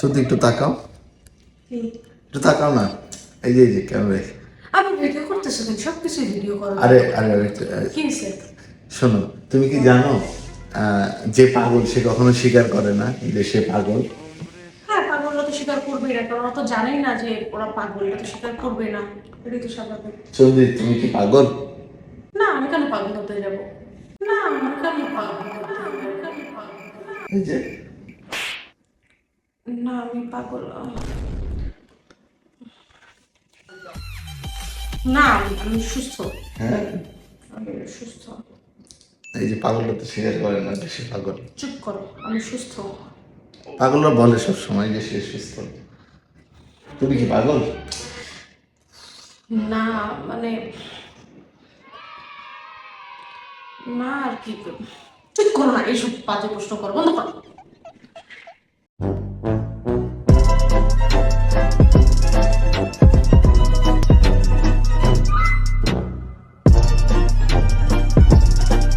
সত্যি একটু তাকাও। একটু তাকাও না। এই যে এই যে ক্যামেরায় আমি ভিডিও করতেছি সব কিছু ভিডিও করো। আরে আরে আরে শোনো তুমি কি জানো যে পাগল সে কখনো স্বীকার করে না? যে সে পাগল। হ্যাঁ পাগলরা তো স্বীকার করবেই না কারণ ওরা তো জানেই না যে ওরা পাগল এটা তো স্বীকার করবে না। এটাই তো স্বাভাবিক। চন্দ্রি তুমি কি পাগল? না আমি কেন পাগল হতে যাব? না? আমি কেন পাগল হতে যাব? এই যে না আমি পাগল না আমি- সুস্থ। হ্যাঁ। আমি সুস্থ। এই যে পাগলটা তো স্বীকার করে না যে সে পাগল। চুপ করো আমি সুস্থ। পাগলরা বলে সব সময় যে সে সুস্থ। তুমি কি পাগল? না মানে না আর কি চুপ করো না এইসব বাজে প্রশ্ন করো বন্ধ করো।